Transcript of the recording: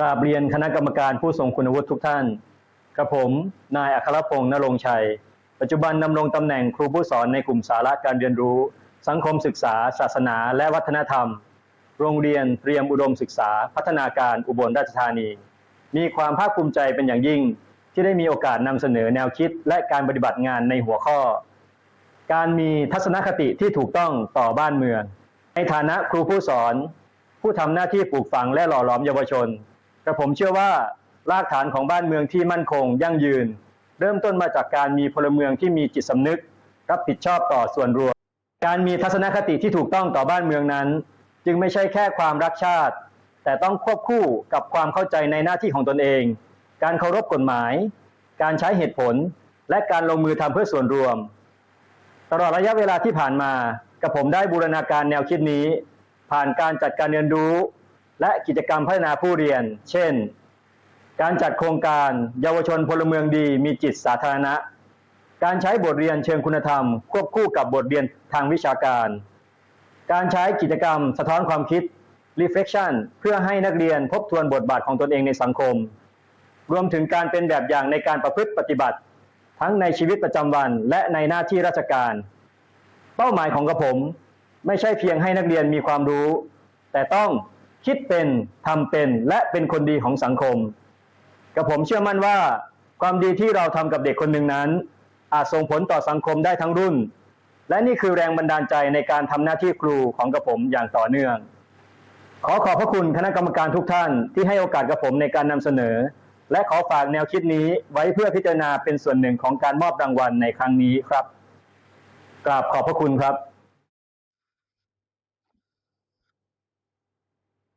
กราบเรียนคณะกรรมการผู้ทรงคุณวุฒิทุกท่านกระผม นายอัครพงษ์นรงชัย ปัจจุบันดำรงตำแหน่งครูผู้สอนในกลุ่มสาระการเรียนรู้ สังคมศึกษา ศาสนา และวัฒนธรรม โรงเรียนเตรียมอุดมศึกษา พัฒนาการอุบลราชธานี มีความภาคภูมิใจเป็นอย่างยิ่ง ที่ได้มีโอกาสนำเสนอแนวคิด และการปฏิบัติงานในหัวข้อ การมีทัศนคติที่ถูกต้องต่อบ้านเมือง ในฐานะครูผู้สอน ผู้ทำหน้าที่ปลูกฝังและหล่อหลอมเยาวชน กระผมเชื่อว่ารากฐานของบ้านเมืองที่มั่นคงยั่งยืน เริ่มต้นมาจากการมีพลเมืองที่มีจิตสำนึก รับผิดชอบต่อส่วนรวม การมีทัศนคติที่ถูกต้องต่อบ้านเมืองนั้น จึงไม่ใช่แค่ความรักชาติ แต่ต้องควบคู่กับความเข้าใจในหน้าที่ของตนเอง การเคารพกฎหมาย การใช้เหตุผล และการลงมือทำเพื่อส่วนรวม ตลอดระยะเวลาที่ผ่านมากับผมได้บูรณาการแนวคิดนี้ ผ่านการจัดการเรียนรู้ และกิจกรรมพัฒนาผู้เรียน เช่น การจัดโครงการเยาวชนพลเมืองดีมีจิตสาธารณะ การใช้บทเรียนเชิงคุณธรรม ควบคู่กับบทเรียนทางวิชาการ การใช้กิจกรรมสะท้อนความคิด reflection เพื่อให้นักเรียนทบทวนบทบาทของตนเองในสังคม รวมถึงการเป็นแบบอย่างในการประพฤติปฏิบัติ ทั้งในชีวิตประจำวันและในหน้าที่ราชการ เป้าหมายของกระผม ไม่ใช่เพียงให้นักเรียนมีความรู้ แต่ต้อง คิดเป็นทำเป็นและเป็นคนดีของสังคมกระผมเชื่อมั่นว่า ความดีที่เราทำกับเด็กคนหนึ่งนั้น อาจส่งผลต่อสังคมได้ทั้งรุ่น และนี่คือแรงบันดาลใจในการทำหน้าที่ครูของกระผมอย่างต่อเนื่อง ขอขอบพระคุณคณะกรรมการทุกท่านที่ให้โอกาสกับผมในการนำเสนอ และขอฝากแนวคิดนี้ไว้เพื่อพิจารณาเป็นส่วนหนึ่งของการมอบรางวัลในครั้งนี้ครับกราบขอบพระคุณครับ